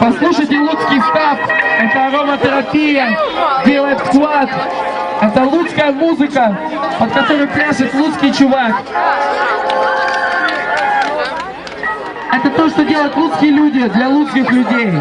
Послушайте Луцкий став. Это ароматерапия. Делает вклад. Это луцкая музыка, под которой пляшет луцкий чувак. Это то, что делают луцкие люди для луцких людей.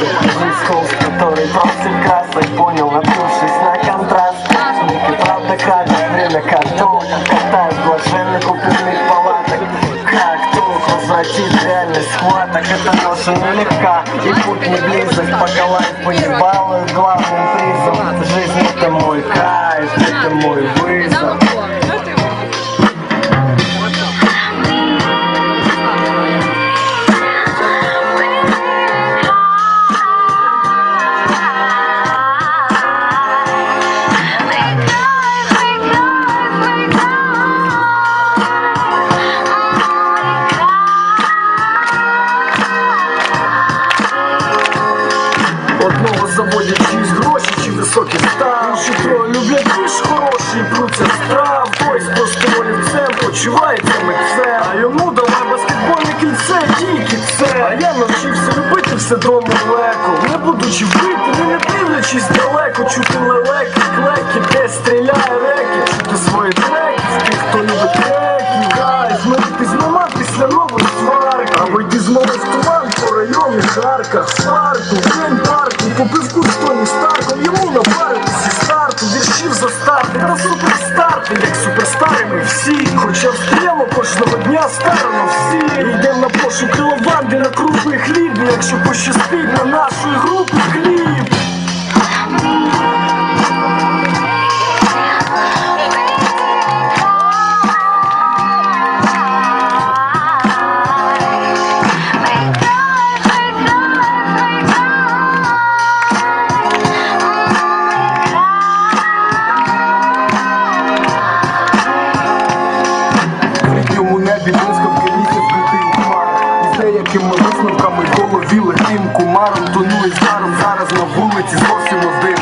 Безуслов, который бросил красок Понял, напившись на контраст правда катит время коту Катаюсь блаженно купленных палаток Как тут возвратит реальность э, схваток Эта ноша нелегка и путь не близок По голове поебалую главным призом Жизнь это мой кайф, это мой більш хороші, пруться страв Хтось просто олівцем почувається митцем А йому давай баскетбольне кільце, тільки це. А я навчився любити все дому далеко Не будучи вбити, не дивлячись далеко Чути лелеки, клеки, де стріляє реки. Чути свої треки з тих, хто любить треки Гай, змирити з мама після нової сварки Або йди з мами в туман по районі жарках застарти Та суперстарти, як суперстари ми всі. Хоча встріло кожного дня старано всі. Йдемо на пошуки лаванди на крупний хліб. Якщо пощастить на нашої групи хліб голові летим кумаром Тонує заром зараз на вулиці зовсім один.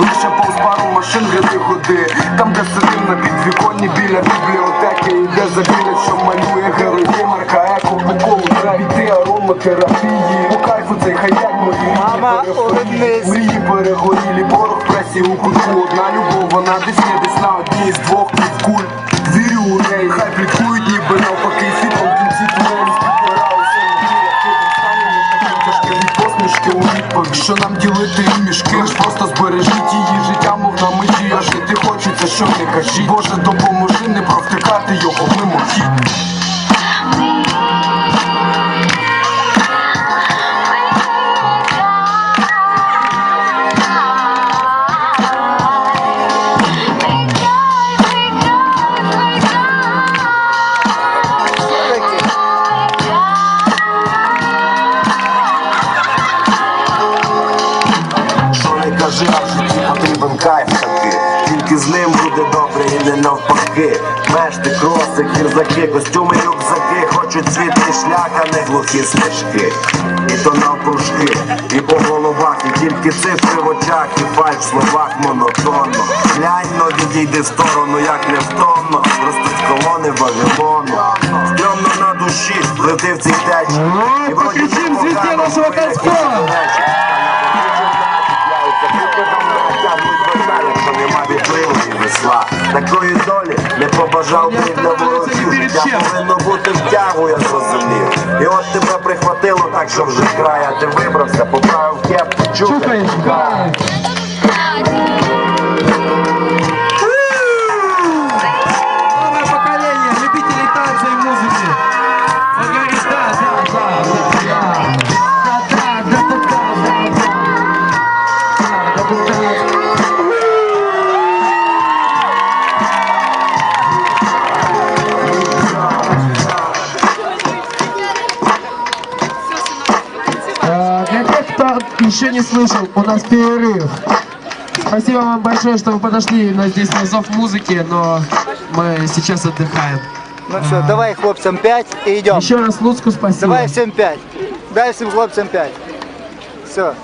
Лише повз пару машин гряди ходи Там де сидим на підвіконні біля бібліотеки І де забіля, що малює герої Марка Еко по колу трейти ароматерапії. По кайфу цей хаяк мої Мама, мрії перегорілі, порох в пресі у кутку Одна любов, вона десь Відповідь. Що нам ділити мішки? Лиш просто збережіть її життя, мов на межі А жити хочеться, що не кажіть. Боже, допоможи не провтикати його Не в житті потрібен кайф таки Тільки з ним буде добре і не навпаки. Мешти, кроси, кірзаки, костюми, рюкзаки. Хочуть світлий шлях, а не глухі стежки І то навпружки, і по головах, і тільки цифри в очах, і фальш в словах монотонно. Глянь, но відійди в сторону, як невтомно. Ростуть колони Вавилону Стрьомно на душі, лети в цій течі І вроді покричим непогано, звізді нашого вітриву Такої долі не побажав би для ворогів Життя повинно бути втягу, я зрозумів. І от тебе прихватило так, що вже края Ти вибрався, поправив кепку, чухай не слышал, у нас перерыв. Спасибо вам большое, что вы подошли на здесь на зов музыки, но мы сейчас отдыхаем. Ну а... все, давай хлопцам 5 и идем. Еще раз Луцку спасибо. Давай всем 5. Дай всем хлопцам 5. Все.